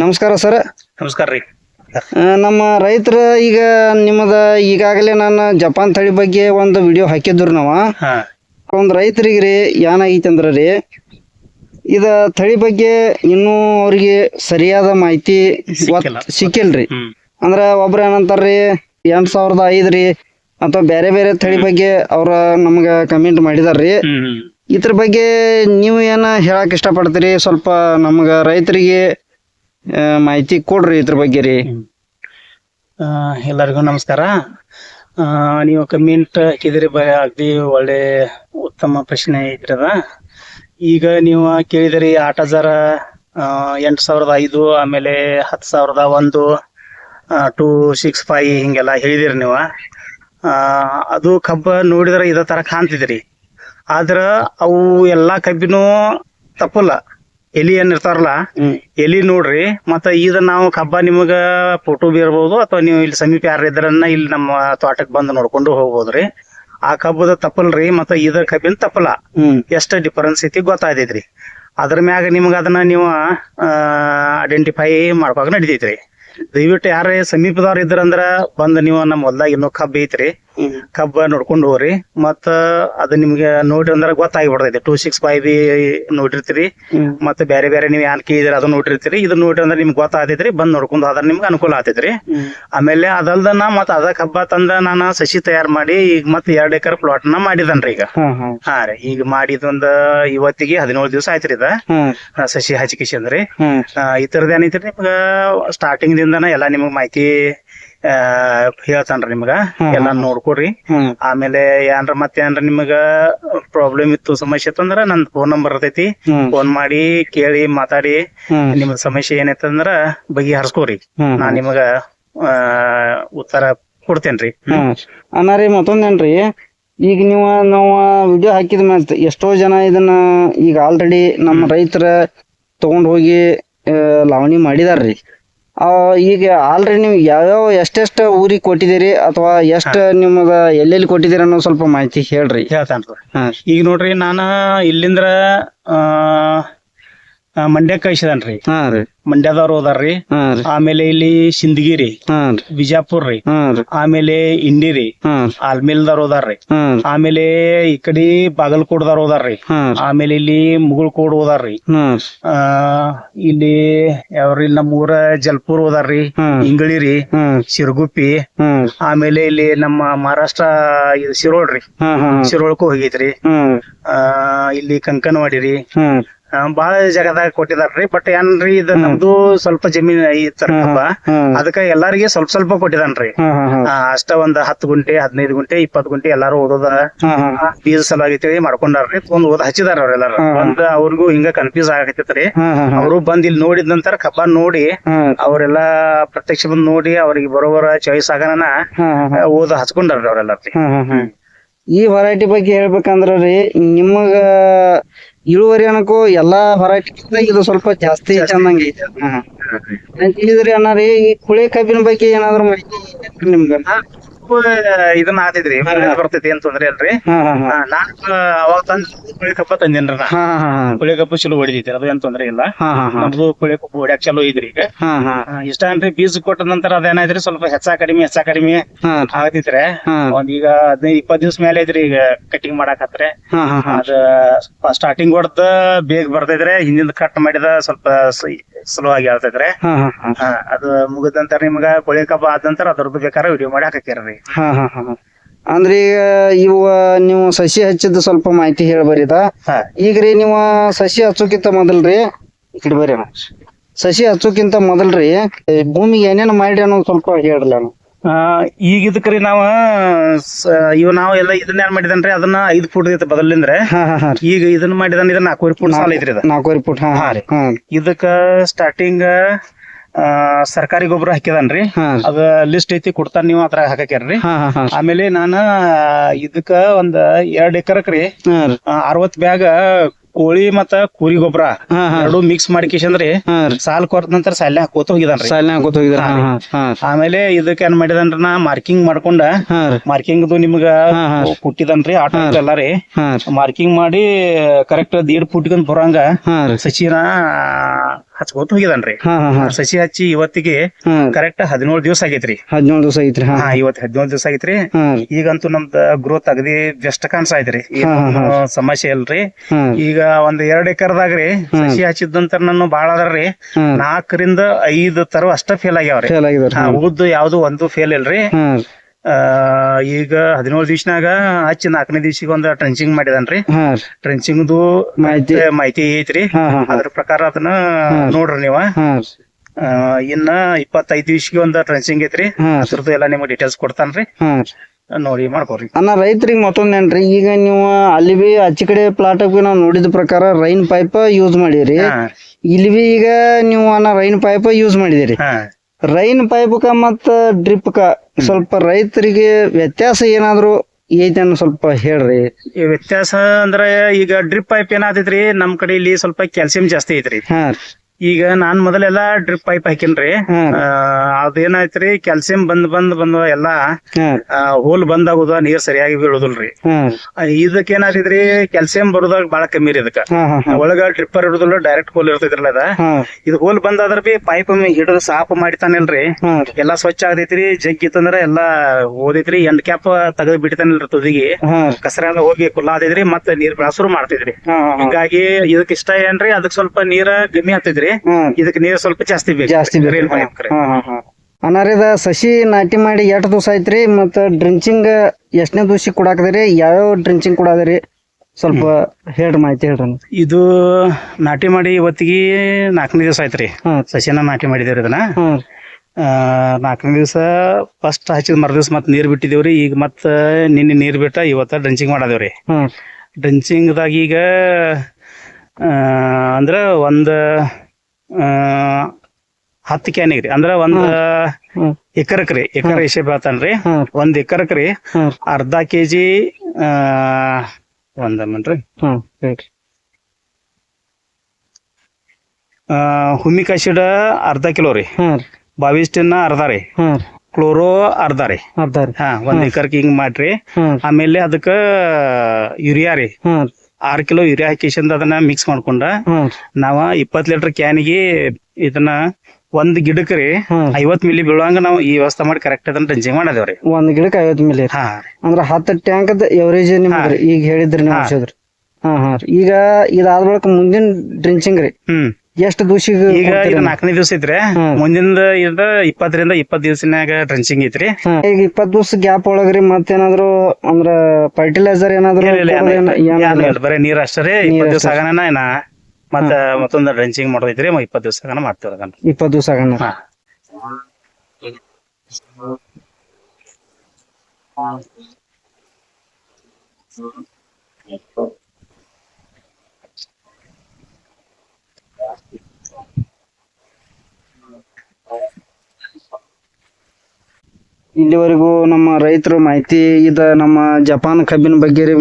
ನಮಸ್ಕಾರ ಸರ್. ನಮಸ್ಕಾರ ರೀ. ನಮ್ಮ ರೈತರ ಈಗ ನಿಮ್ಮದ ಈಗಾಗಲೇ ನಾನು ಜಪಾನ್ ತಳಿ ಬಗ್ಗೆ ಒಂದು ವಿಡಿಯೋ ಹಾಕಿದ್ರು ನಾವು. ಒಂದು ರೈತರಿಗೆ ರೀ ಏನಾಗೈತೆ ಅಂದ್ರೆ ರೀ ಇದ ತಳಿ ಬಗ್ಗೆ ಇನ್ನೂ ಅವ್ರಿಗೆ ಸರಿಯಾದ ಮಾಹಿತಿ ಸಿಕ್ಕಿಲ್ರಿ. ಅಂದ್ರ ಒಬ್ರು ಏನಂತಾರ್ರಿ ಎಂಟ್ ಸಾವಿರದ ಐದ್ ರೀ ಅಥವಾ ಬೇರೆ ಬೇರೆ ತಳಿ ಬಗ್ಗೆ ಅವ್ರ ನಮ್ಗ ಕಮೆಂಟ್ ಮಾಡಿದಾರ್ರಿ. ಇದ್ರ ಬಗ್ಗೆ ನೀವು ಏನ ಹೇಳಕ್ ಇಷ್ಟಪಡ್ತೀರಿ? ಸ್ವಲ್ಪ ನಮ್ಗ ರೈತರಿಗೆ ಮಾಹಿತಿ ಕೊಡ್ರಿ ಇದ್ರ ಬಗ್ಗೆ ರೀ. ಎಲ್ಲರಿಗೂ ನಮಸ್ಕಾರ. ನೀವು ಕಮೆಂಟ್ ಹಾಕಿದ್ರಿ ಬ, ಅಗದಿ ಒಳ್ಳೆ ಉತ್ತಮ ಪ್ರಶ್ನೆ ಇದ್ರದ. ಈಗ ನೀವು ಕೇಳಿದ್ರಿ ಆಟ ಹಜಾರ ಎಂಟು ಸಾವಿರದ ಐದು, ಆಮೇಲೆ ಹತ್ತು ಸಾವಿರದ ಒಂದು ಟೂ ಸಿಕ್ಸ್ ಫೈವ್ ಹಿಂಗೆಲ್ಲ ಹೇಳಿದಿರಿ ನೀವು. ಅದು ಕಬ್ಬ ನೋಡಿದ್ರೆ ಇದೇ ಥರ ಕಾಣ್ತಿದ್ರಿ. ಆದ್ರ ಅವು ಎಲ್ಲಾ ಕಬ್ಬಿನೂ ತಪ್ಪಲ್ಲ. ಎಲಿ ಏನ್ ಇರ್ತಾರಲ್ಲ ಎಲಿ ನೋಡ್ರಿ ಮತ್ತ ಇದ ನಾವು ಕಬ್ಬ ನಿಮಗ ಫೋಟೋ ಬೀರ್ಬೋದು ಅಥವಾ ನೀವು ಇಲ್ಲಿ ಸಮೀಪ ಯಾರು ಇದ್ರನ್ನ ಇಲ್ಲಿ ನಮ್ಮ ತೋಟಕ್ಕೆ ಬಂದು ನೋಡ್ಕೊಂಡು ಹೋಗ್ಬೋದ್ರಿ. ಆ ಕಬ್ಬದ ತಪ್ಪಲ್ರಿ ಮತ್ತ ಇದ ಕಬ್ಬಿನ ತಪ್ಪಲ ಎಷ್ಟು ಡಿಫರೆನ್ಸ್ ಐತಿ ಗೊತ್ತಾಗ್ತೈತ್ರಿ ಅದ್ರ ಮ್ಯಾಗ ನಿಮ್ಗ ಅದನ್ನ ನೀವು ಐಡೆಂಟಿಫೈ ಮಾಡ್ಕೋಕ ನಡಿತೈತ್ರಿ. ದಯವಿಟ್ಟು ಯಾರೇ ಸಮೀಪದವ್ರ ಇದ್ರಂದ್ರ ಬಂದ್ ನೀವು ನಮ್ಮ ಹೊಲ್ದಾಗ ಇನ್ನೂ ಕಬ್ಬ ಐತ್ರಿ. ಕಬ್ಬ ನೋಡ್ಕೊಂಡು ಹೋಗ್ರಿ. ಮತ್ತ ಅದ ನಿಮ್ಗೆ ನೋಡ್ರಿ ಅಂದ್ರ ಗೊತ್ತಾಗಿ ಬಿಡ್ತೈತಿ ಟೂ ಸಿಕ್ಸ್ ಫೈವ್ ಬಿ ನೋಡಿರ್ತೀರಿ. ಮತ್ತ ಬೇರೆ ಬೇರೆ ನೀವು ಯಾನ್ ಇದ್ರ ಅದು ನೋಡಿರ್ತೀರಿ. ಇದು ನೋಡ್ರಿ ಅಂದ್ರೆ ನಿಮ್ಗೆ ಗೊತ್ತಾಗ್ತೈತ್ರಿ. ಬಂದ್ ನೋಡ್ಕೊಂಡು ಅದ್ರ ನಿಮ್ಗೆ ಅನುಕೂಲ ಆತೈತ್ರಿ ಆಮೇಲೆ ಆಮೇಲೆ ನಾ ಮತ್ತ ಅದ ಕಬ್ಬ ತಂದ ನಾನು ಸಸಿ ತಯಾರು ಮಾಡಿ ಈಗ ಮತ್ತ ಎರಡ್ ಎಕರ್ ಪ್ಲಾಟ್ನ ಮಾಡಿದನ್ರಿ ಈಗ. ಹಾ ರೀ. ಈಗ ಮಾಡಿದೊಂದ ಇವತ್ತಿಗೆ ಹದಿನೇಳು ದಿವಸ ಆಯ್ತ್ರಿ ಇದ. ಸಸಿ ಹಚ್ಕಿಸಿ ಅಂದ್ರಿ ಈ ತರದ್ ಏನೈತ್ರಿ ನಿಮ್ಗ ಸ್ಟಾರ್ಟಿಂಗ್ ದಿಂದನ ಎಲ್ಲಾ ನಿಮಗ್ ಮಾಹಿತಿ ಹೇಳ್ತಾನ್ರಿ ನಿಮ್ಗ. ಎಲ್ಲಾ ನೋಡ್ಕೊರಿ ಆಮೇಲೆ ಏನ್ರ ಮತ್ತೆ ಏನ್ರ ನಿಮಗ ಪ್ರಾಬ್ಲಮ್ ಇತ್ತು ಸಮಸ್ಯೆ ಇತ್ತಂದ್ರ ನನ್ ಫೋನ್ ನಂಬರ್ ಇರ್ತೈತಿ. ಫೋನ್ ಮಾಡಿ ಕೇಳಿ ಮಾತಾಡಿ. ನಿಮ್ದ ಸಮಸ್ಯೆ ಏನೈತಂದ್ರ ಬಗೆಹರಿಸ್ಕೋರಿ. ನಾ ನಿಮಗ ಆ, ಉತ್ತರ ಕೊಡ್ತೇನ್ರಿ. ಅನ್ನಾರಿ ಮತ್ತೊಂದೇನ್ರಿ ಈಗ ನೀವು ನಾವು ವಿಡಿಯೋ ಹಾಕಿದ ಮೇಲೆ ಎಷ್ಟೋ ಜನ ಇದನ್ನ ಈಗ ಆಲ್ರೆಡಿ ನಮ್ಮ ರೈತರ ತಗೊಂಡ್ ಹೋಗಿ ಲಾವಣಿ ಮಾಡಿದಾರ್ರಿ. ಈಗ ಆಲ್ರೆಡಿ ನೀವು ಯಾವ್ಯಾವ ಎಷ್ಟೆಷ್ಟು ಊರಿಗೆ ಕೊಟ್ಟಿದ್ದೀರಿ ಅಥವಾ ಎಷ್ಟ ನಿಮ್ಮದ ಎಲ್ಲೆಲ್ಲಿ ಕೊಟ್ಟಿದ್ದೀರಿ ಅನ್ನೋ ಸ್ವಲ್ಪ ಮಾಹಿತಿ ಹೇಳ್ರಿ. ಹೇಳ್ತಾನ್ರಿ ಹಾ. ಈಗ ನೋಡ್ರಿ ನಾನ ಇಲ್ಲಿಂದ್ರ ಆ ಕಳ್ಸಿದನ್ರಿ ಹಾ ರೀ ಮಂಡ್ಯದವ್ರು ಹೋದಾರ್ರಿ ಹಾ ರೀ ಆಮೇಲೆ ಇಲ್ಲಿ ಸಿಂದಗಿರಿ ಹಾ ರೀ ಬಿಜಾಪುರ್ ರೀ ಹಾ ರೀ ಆಮೇಲೆ ಇಂಡಿರಿ ಹಾ ಆಲ್ಮೇಲ್ದವ್ರು ಹೋದಾರ್ರಿ ಹಾ ರೀ ಆಮೇಲೆ ಈ ಕಡೆ ಬಾಗಲಕೋಟದವ್ರು ಹೋದಾರ್ರಿ ಹಾ ರೀ ಆಮೇಲೆ ಇಲ್ಲಿ ಮುಗುಳ್ಕೋಡ್ ಹೋದಾರ್ರಿ ಹಾ ಆ ಇಲ್ಲಿ ಯಾವ್ರಿ ನಮ್ಮೂರ ನಮ್ಮ ಊರ ಜಲ್ಪುರ್ ಹೋದಾರ್ರಿ ಇಂಗಳಿರಿ ಇಂಗಳಿ ರೀ ಹಾ ಹಾ ಆಮೇಲೆ ಇಲ್ಲಿ ನಮ್ಮ ಮಹಾರಾಷ್ಟ್ರ ಇದು ಶಿರೋಳ್ರಿ ಹಾ ಹಾ ಶಿರೋಳ್ಕು ಹೋಗೈತ್ರಿ ಹಾ ಆ ಇಲ್ಲಿ ಕಂಕನವಾಡಿ ರೀ ಹಾ ಆ, ಬಾಳ ಜಾಗದಾಗ ಕೊಟ್ಟಿದಾರ್ರಿ ಬಟ್ ಏನ್ರಿ ಇದು ನಮ್ದು ಸ್ವಲ್ಪ ಜಮೀನ್ ಐತರ ಹಾ ಅದಕ್ಕ ಎಲ್ಲಾರಿಗೆ ಸ್ವಲ್ಪ ಸ್ವಲ್ಪ ಕೊಟ್ಟಿದಾನ್ರಿ. ಆ, ಅಷ್ಟ ಒಂದ್ ಹತ್ತು ಗುಂಟೆ ಹದಿನೈದು ಗುಂಟೆ ಇಪ್ಪತ್ತು ಗುಂಟೆ ಎಲ್ಲಾರು ಓದೋದ ಆ, ಬೀಜ ಸಲುವಾಗಿ ಮಾಡ್ಕೊಂಡಾರ್ರಿ. ಒಂದ್ ಓದ್ ಹಚ್ಚಿದಾರ ಅವ್ರೆಲ್ಲಾರು. ಒಂದ್ ಅವ್ರಿಗೂ ಹಿಂಗ ಕನ್ಫ್ಯೂಸ್ ಹಾ ಅವರು ಬಂದ್ ಇಲ್ಲಿ ನೋಡಿದ ನಂತರ ಕಬ್ಬ ನೋಡಿ ಅವರೆಲ್ಲಾ ಪ್ರತ್ಯಕ್ಷ ಬಂದ್ ನೋಡಿ ಅವ್ರಿಗೆ ಬರೋಬರ ಚಾಯ್ಸ್ ಆಗನ ಓದ ಹಚ್ಕೊಂಡಾರ್ರಿ ಅವ್ರೆಲ್ಲಾರ್ರಿ. ಈ ವೆರೈಟಿ ಬಗ್ಗೆ ಹೇಳ್ಬೇಕಂದ್ರ ರೀ ನಿಮಗ ಇಳುವರಿ ಅನ್ನಕು ಎಲ್ಲಾ ವೆರೈಟಿ ಇದು ಸ್ವಲ್ಪ ಜಾಸ್ತಿ ಚಂದಂಗ ಐತೆ. ತಿಳಿದ್ರಿ ಅಣ್ಣ ರೀ ಈ ಕುಳೆ ಕಬ್ಬಿನ ಬಗ್ಗೆ ಏನಾದ್ರು ಮಾಹಿತಿ ಐತೇನ್ರಿ ಇದನ್ನ ಆತಿದ್ರಿ ಬರ್ತೈತಿ ಏನ್ ತೊಂದ್ರೆ ಆ, ನಾನ್ ಅವಾಗ ತಂದ್ ಕುಳಿ ಕಬ್ಬ ತಂದೇನ್ರಿ ನಾ. ಹಾ ಹಾ ಹಾ. ಕುಳಿ ಕಬ್ಬು ಚಲೋ ಹೊಡಿದೈತಿ ಅದು ಏನ್ ತೊಂದ್ರೆ ಇಲ್ಲ. ನಮ್ದು ಕುಳಿ ಕಬ್ಬು ಹೊಡ್ಯಾಕ್ ಚಲೋ ಐತ್ರಿ ಈಗ. ಇಷ್ಟ ಏನ್ರಿ ಬೀಜ ಕೊಟ್ಟ ನಂತರ ಅದೇನಾಯ್ತ್ರಿ ಸ್ವಲ್ಪ ಹೆಚ್ಚಾ ಕಡಿಮೆ ಹೆಚ್ಚಾ ಕಡಿಮೆ ಆಗತಿತ್ರೆ. ಒಂದ್ ಈಗ ಹದಿನೈದು ಇಪ್ಪತ್ ದಿವ್ಸ ಮೇಲೆ ಐತ್ರಿ ಈಗ ಕಟಿಂಗ್ ಹಾ ಅದ ಸ್ಟಾರ್ಟಿಂಗ್ ಹೊಡ್ದ ಬೇಗ ಬರ್ತೈತ್ರಿ ಹಿಂದಿನ ಕಟ್ ಮಾಡಿದ ಸ್ವಲ್ಪ ಸ್ಲೋ ಆಗಿ ಹೇಳ್ತೈತ್ರೆ ಅದು ಮುಗಿದ ನಂತರ ನಿಮ್ಗ ಕೋಳಿ ಕಬ್ಬ ಆದ ನಂತರ ಅದ್ರದ್ದು ಬೇಕಾದ್ರೆ ವಿಡಿಯೋ ಮಾಡಿ ಹಾಕಕ್ಕಿರ್ರಿ ಹಾ ಹಾ ಹಾ ಹಾ. ಅಂದ್ರೆ ಈಗ ಇವ ನೀವು ಸಸಿ ಹಚ್ಚಿದ ಸ್ವಲ್ಪ ಮಾಹಿತಿ ಹೇಳ್ಬರಿದ ಹಾ. ಈಗ ರೀ ನೀವು ಸಸಿ ಹಚ್ಚೋಕ್ಕಿಂತ ಮೊದಲ್ರಿ ಈ ಕಡೆ ಬರ್ರಿ ಅಣ್ಣ. ಸಸಿ ಹಚ್ಚೋಕ್ಕಿಂತ ಮೊದಲ್ರಿ ಈ ಭೂಮಿಗೆ ಏನೇನು ಮಾಡಿ ಅನ್ನೋದು ಸ್ವಲ್ಪ ಹೇಳ್ರಲ್ಲ ಅಣ್ಣ. ಆ, ಈಗ ಇದಕ್ರಿ ನಾವ ಸ- ಇವ್ ನಾವ್ ಎಲ್ಲ ಇದನ್ನ ಏನ್ ಮಾಡಿದನ್ರಿ? ಅದನ್ನ ಐದ್ ಫುಟ್ ಐತಿ ಬದಲಿಂದ್ರೆ. ಹಾ ಹಾ ಹಾ ರೀ. ಈಗ ಇದನ್ನ ಮಾಡಿದನ್ ಇದನ್ನ ನಾಲ್ಕೂವರೆ ಫುಟ್ ಸಾಲ ಐತ್ರಿ ಇದ. ನಾಲ್ಕೂವರೆ ಫುಟ್ ಹಾ ಹಾ. ಹಾ ರೀ. ಹಾ ಇದಕ್ಕ ಸ್ಟಾರ್ಟಿಂಗ್ ಸರ್ಕಾರಿ ಗೊಬ್ಬರ ಹಾಕಿದನ್ರಿ ಅದ ಲಿಸ್ಟ್ ಐತಿ ಕೊಡ್ತಾನ ನೀವು ಅದ್ರಾಗ ಹಾಕಕ್ಯಾರ್ರಿ. ಆಮೇಲೆ ನಾನ ಇದಕ್ಕ ಒಂದ್ ಎರಡ್ ಎಕರಕ್ರಿ ಅರವತ್ ಬ್ಯಾಗ ಕೋಳಿ ಮತ್ತ ಕುರಿ ಗೊಬ್ಬರ ಎರಡು ಮಿಕ್ಸ್ ಮಾಡ್ಕೇಶಂದ್ರಿ ಸಾಲ್ ಕೊರ್ದ ನಂತರ ಸಾಲ ಹಾಕೋತ ಹೋಗಿದಾನ್ರಿ. ಸಾಲ್ನ ಹಾಕೋತ ಹೋಗಿದ್ರ. ಹಾ ಹಾ ಹಾ. ಆಮೇಲೆ ಇದಕ್ಕ ಏನ್ ಮಾಡಿದನ್ರಿ ನಾ ಮಾರ್ಕಿಂಗ್ ಮಾಡ್ಕೊಂಡ ಮಾರ್ಕಿಂಗ್ ನಿಮ್ಗ. ಕೊಟ್ಟಿದನ್ರಿ ಆಟೋ ಎಲ್ಲ ರೀ. ಮಾರ್ಕಿಂಗ್ ಮಾಡಿ ಕರೆಕ್ಟ್ ದೀಡ್ ಫುಟ್ಗಂತ ಬರಂಗ ಸಚಿನ ಹಚ್ಕೋತ ಹೋಗಿದಾನ್ರಿ ಹಾ ಹಾ ಹಾ. ಸಸಿ ಹಚ್ಚಿ ಇವತ್ತಿಗೆ ಹಾ. ಕರೆಕ್ಟ್ ಹದಿನೇಳು ದಿವಸ ಆಗೈತ್ರಿ. ಹದಿನೇಳು ದಿವಸ ಐತ್ರಿ ಹಾ. ಹಾ ಇವತ್ ಹದಿನೇಳು ದಿವಸ ಆಗೈತ್ರಿ. ಹಾ. ಈಗಂತೂ ನಮ್ದ ಗ್ರೋತ್ ಅಗದಿ ಬೆಸ್ಟ್ ಕಾಣಿಸೈತ್ರಿ ಹಾ, ಹಾ, ಹಾ. ಸಮಸ್ಯೆ ಇಲ್ರಿ. ಹಾ. ಈಗ ಒಂದ್ ಎರಡ್ ಎಕರ್ದಾಗ್ರಿ ಸಸಿ ಹಚ್ಚಿದಂತ ನಾನು ಬಾಳ ಅದ್ರಿ ಹಾ. ನಾಲ್ಕರಿಂದ ಐದು ತರ ಅಷ್ಟ ಫೇಲ್ ಆಗ್ಯಾವ್ರಿ. ಫೇಲ್ ಆಗಿದಾರ ಹಾ ಉದ್ದು ಯಾವ್ದು ಒಂದು ಫೇಲ್ ಇಲ್ರಿ. ಹಾ. ಆ, ಈಗ ಹದಿನೇಳು ದಿವ್ಸನಾಗ ಹಚ್ಚಿ ನಾಲ್ಕನೇ ದಿವ್ಸಿಗೆ ಒಂದ್ ಟ್ರೆಂಚಿಂಗ್ ಮಾಡಿದನ್ರಿ. ಹಾ ಟ್ರೆಂಚಿಂಗ್ದು ಮಾಹಿತಿ. ಮಾಹಿತಿ ಐತ್ರಿ. ಹಾ ಹಾ ಹಾ. ಅದ್ರ ಪ್ರಕಾರ ಅದನ್ನ ನೋಡ್ರಿ ನೀವ. ಹಾ ಆ, ಇನ್ನ ಇಪ್ಪತ್ತೈದು ದಿವ್ಸಿಗೆ ಒಂದ್ ಟ್ರೆಂಚಿಂಗ್ ಐತ್ರಿ. ಹಾ ಅದ್ರದ್ದು ಎಲ್ಲಾ ನಿಮ್ಗೆ ಡೀಟೇಲ್ಸ್ ಕೊಡ್ತಾನ್ರಿ. ಹಾ ನೋಡಿ ಮಾಡ್ಕೊರಿ. ಅನ್ನ ರೈತರಿಗೆ ಮತ್ತೊಂದೇನ್ರಿ? ಈಗ ನೀವು ಅಲ್ಲಿ ಬಿ ಅಚ್ಚಿ ಕಡೆ ಪ್ಲಾಟ್ ಬಿ ನಾವು ನೋಡಿದ ಪ್ರಕಾರ ರೈನ್ ಪೈಪ್ ಯೂಸ್ ಮಾಡಿರಿ. ಹಾ ಇಲ್ಲಿ ಬಿ ಈಗ ನೀವು ಅನ್ನ ರೈನ್ ಪೈಪ್ ಯೂಸ್ ಮಾಡಿದಿರಿ. ಹಾ ರೈನ್ ಪೈಪ್ಕ ಮತ್ತ ಡ್ರಿಪ್ಕ ಸ್ವಲ್ಪ ರೈತರಿಗೆ ವ್ಯತ್ಯಾಸ ಏನಾದ್ರು ಐತೆ ಅನ್ನೋ ಸ್ವಲ್ಪ ಹೇಳ್ರಿ? ಈ ವ್ಯತ್ಯಾಸ ಅಂದ್ರ ಈಗ ಡ್ರಿಪ್ ಪೈಪ್ ಏನಾತೈತ್ರಿ ನಮ್ ಕಡೆ ಇಲ್ಲಿ ಸ್ವಲ್ಪ ಕ್ಯಾಲ್ಸಿಯಂ ಜಾಸ್ತಿ ಐತ್ರಿ. ಹಾ ಈಗ ನಾನ್ ಮೊದಲೆಲ್ಲಾ ಡ್ರಿಪ್ ಪೈಪ್ ಹಾಕಿನ್ರಿ. ಆ, ಅದೇನಾಯ್ತ್ರಿ ಕ್ಯಾಲ್ಸಿಯಂ ಬಂದ್ ಬಂದ್ ಬಂದ್ ಎಲ್ಲಾ ಹೋಲ್ ಬಂದಾಗುದ ನೀರ್ ಸರಿಯಾಗಿ ಬೀಳುದಿಲ್ರಿ. ಇದಕ್ ಏನಾತೈತ್ರಿ ಕ್ಯಾಲ್ಸಿಯಂ ಬರೋದಾಗ ಬಾಳ ಕಮ್ಮಿ ರೀ ಇದಕ್ಕ. ಒಳಗ ಡ್ರಿಪ್ಪರ್ ಇರುದಿಲ್ಲ ಡೈರೆಕ್ಟ್ ಹೋಲ್ ಇರ್ತೈತ್ರಲ್ಲ ಅದ. ಇದು ಹೋಲ್ ಬಂದಾದ್ರ ಬಿ ಪೈಪ್ ಹಿಡಿದು ಸಾಫ್ ಮಾಡಿತಾನಿಲ್ರಿ. ಎಲ್ಲಾ ಸ್ವಚ್ಛ ಆಗತೈತ್ರಿ ಜಗ್ಗಿತ್ತಂದ್ರ ಎಲ್ಲಾ ಓದೈತ್ರಿ ಎಂಡ್ ಕ್ಯಾಪ್ ತೆಗೆದು ಬಿಡ್ತಾನಿಲ್ರಿ ತುದಿಗೆ. ಹಾ ಕಸರ ಎಲ್ಲ ಹೋಗಿ ಕುಲ್ಲಾ ಆದೈತ್ರಿ ಮತ್ತ ನೀರ್ ಬ್ರಾಸರು ಮಾಡ್ತಿದ್ರಿ ಹಿಂಗಾಗಿ ಇದಕ್ ಇಷ್ಟ ಏನ್ರಿ ಅದಕ್ ಸ್ವಲ್ಪ ನೀರ ಕಮ್ಮಿ ಆಗ್ತೈತ್ರಿ. ಹಾ ನೀರು ಸ್ವಲ್ಪ ಜಾಸ್ತಿ ಬೇಕು. ಜಾಸ್ತಿ ಬೇಕು. ರೈನ್ ಪೈಪ್ ಕರೆ. ಹಾ ಹಾ ಹಾ ಅನ್ನಾರಿದ ಸಸಿ ನಾಟಿ ಮಾಡಿ ಎಷ್ಟು ದಿವಸ ಐತ್ರಿ ಮತ್ತ ಡ್ರಿಂಚಿಂಗ್ ಎಷ್ಟನೇ ದಿವಸ ಕೊಡಾಕದ್ರಿ? ಯಾವ್ಯಾವ ಡ್ರಿಂಚಿಂಗ್ ಕೊಡಾದ್ರಿ? ಸ್ವಲ್ಪ ಹೇಳ್ರಿ ಮಾಹಿತಿ ಹೇಳ್ರಿ. ಇದು ನಾಟಿ ಮಾಡಿ ಇವತ್ತಿಗೆ ನಾಲ್ಕನೇ ದಿವಸ ಆಯ್ತ್ರಿ. ಹಾ ಸಸಿನ ನಾಟಿ ಮಾಡಿದೇವ್ರಿ ಇದನ್ನ. ಹಾ ಆ, ನಾಲ್ಕನೇ ದಿವಸ ಫಸ್ಟ್ ಹಚ್ಚಿದ ಮರ ದಿವಸ ಮತ್ತೆ ನೀರ್ ಬಿಟ್ಟಿದೇವ್ರಿ. ಈಗ ಮತ್ತ ನಿನ್ನೆ ನೀರ್ ಬಿಟ್ಟ ಇವತ್ತ ಡ್ರಿಂಚಿಂಗ್ ಮಾಡದೇವ್ರಿ. ಹಾ ಡ್ರಂಚಿಂಗ್ದಾಗ ಈಗ ಆ, ಅಂದ್ರ ಒಂದ್ ಹತ್ತು ಕ್ಯಾನಿಗ್ ರೀ. ಅಂದ್ರ ಒಂದ್ ಎಕರಕ್ ರೀ. ಎಕರ ಹಿಸೇಬ್ ಹೇಳ್ತಾನ್ರಿ ಒಂದ್ ಎಕರಕ್ ರೀ. ಅರ್ಧ ಕೆಜಿ ಒಂದ್ ಮನ್ರಿ ಹುಮಿ. ಕಾಶಿಡ ಹುಮಿಕ್ ಅರ್ಧ ಕಿಲೋ ರೀ. ಬಾವಿಸ್ಟಿನ್ ಅರ್ಧ ರೀ. ಕ್ಲೋರೋ ಅರ್ಧ ರೀ. ಅರ್ಧ ರೀ. ಹಾ ಒಂದ್ ಎಕರ್ಕ್ ಹಿಂಗ್ ಮಾಡ್ರಿ. ಆಮೇಲೆ ಅದಕ್ಕ ಯೂರಿಯಾ ರೀ. ಆರ್ ಕಿಲೋ ಯೂರಿಯಾ ಹಾಕಿಸಿಂದ ಅದನ್ನ ಮಿಕ್ಸ್ ಮಾಡ್ಕೊಂಡ ನಾವ ಇಪ್ಪತ್ ಲೀಟರ್ ಕ್ಯಾನಿಗೆ ಇದನ್ನ ಒಂದ್ ಗಿಡಕ್ರಿ ಐವತ್ ಮಿಲಿ ಬೀಳುವಂಗ ನಾವು ಈ ವ್ಯವಸ್ಥೆ ಮಾಡಿ ಕರೆಕ್ಟ್ ಅದನ್ನ ಡ್ರಿಂಚಿಂಗ್ ಮಾಡದೇವ್ರಿ. ಒಂದ್ ಗಿಡಕ್ಕೆ ಐವತ್ ಮಿಲಿ ಹಾ. ಅಂದ್ರ ಹತ್ತ ಟ್ಯಾಂಕ್ ಎವರೇಜ್ ನಿಮ್ಗೆ ಈಗ ಹೇಳಿದ್ರಿ ನೀವು ಹಾ. ಹಾ ಹಾ ಈಗ ಇದಾದ ಬಳಿಕ ಮುಂದಿನ ಡ್ರಿಂಚಿಂಗ್ ರೀ. ಹ್ಮ್. ಎಷ್ಟು ದಿವಸ ಈಗ ಇದು ನಾಲ್ಕನೇ ದಿವಸ ಐತ್ರಿ. ಮುಂದಿಂದ ಇದ್ರ ಇದ ಇಪ್ಪತ್ತರಿಂದ ಇಪ್ಪತ್ ದಿವಸನಾಗ ಡ್ರೆಂಚಿಂಗ್ ಐತ್ರಿ. ಈಗ ಇಪ್ಪತ್ ದಿವಸ ಗ್ಯಾಪ್ ಒಳಗ್ರಿ ಮತ್ತೇನಾದ್ರು ಅಂದ್ರ ಫರ್ಟಿಲೈಸರ್ ಏನಾದ್ರು ಬರೀ ನೀರ್ ಅಷ್ಟೇ ಇಪ್ಪತ್ ದಿವಸ ಆಗನ ಏನ? ಮತ್ತ ಮತ್ತೊಂದ್ ಡ್ರೆಂಚಿಂಗ್ ಮಾಡೋದೈತ್ರಿ. ಇಪ್ಪತ್ ದಿವಸ ಆಗನ ಮಾಡ್ತೀವಿ ಅದನ್ನ. ಇಪ್ಪತ್ ದಿವಸ ಆಗಣ ಹಾ. ಇಲ್ಲಿವರೆಗೂ ನಮ್ಮ ರೈತರು ಮಾಹಿತಿ ಇದ ನಮ್ಮ ಜಪಾನ್ ಕಬ್ಬಿನ ಬಗ್ಗೆ ರೀ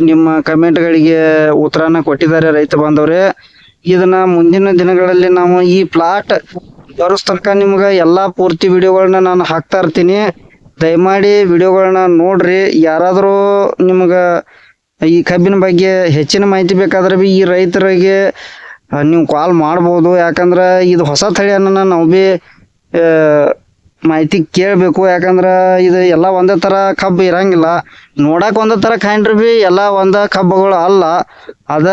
ನಿಮ್ಮ ಕಮೆಂಟ್ಗಳಿಗೆ ಉತ್ತರನ ಕೊಟ್ಟಿದ್ದಾರೆ ರೈತ ಬಾಂಧವ್ರೆ. ಇದನ್ನ ಮುಂದಿನ ದಿನಗಳಲ್ಲಿ ನಾವು ಈ ಪ್ಲಾಟ್ ಬರೋಸ್ ತನಕ ನಿಮ್ಗೆ ಎಲ್ಲಾ ಪೂರ್ತಿ ವಿಡಿಯೋಗಳನ್ನ ನಾನು ಹಾಕ್ತಾ ಇರ್ತೀನಿ. ದಯಮಾಡಿ ವಿಡಿಯೋಗಳನ್ನ ನೋಡ್ರಿ. ಯಾರಾದರೂ ನಿಮ್ಗೆ ಈ ಕಬ್ಬಿನ ಬಗ್ಗೆ ಹೆಚ್ಚಿನ ಮಾಹಿತಿ ಬೇಕಾದ್ರೆ ಬಿ ಈ ರೈತರಿಗೆ ನೀವು ಕಾಲ್ ಮಾಡ್ಬೋದು. ಯಾಕಂದ್ರೆ ಇದು ಹೊಸ ತಳಿಯನ್ನ ನಾವು ಆ, ಮಾಹಿತಿ ಕೇಳಬೇಕು, ಯಾಕಂದ್ರೆ ಇದು ಎಲ್ಲ ಒಂದೇ ಥರ ಕಬ್ಬು ಇರಂಗಿಲ್ಲ. ನೋಡಕ್ಕೆ ಒಂದೇ ಥರ ಕಾಣ್ರಿ ಬಿ, ಎಲ್ಲ ಒಂದೇ ಕಬ್ಬುಗಳು ಅಲ್ಲ. ಅದ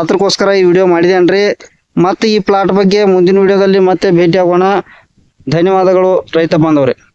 ಅದಕ್ಕೋಸ್ಕರ ಈ ವಿಡಿಯೋ ಮಾಡಿದೇನ್ರಿ. ಮತ್ತೆ ಈ ಪ್ಲಾಟ್ ಬಗ್ಗೆ ಮುಂದಿನ ವಿಡಿಯೋದಲ್ಲಿ ಮತ್ತೆ ಭೇಟಿ ಆಗೋಣ. ಧನ್ಯವಾದಗಳು, ರೈತ ಬಾಂಧವ್ರೆ.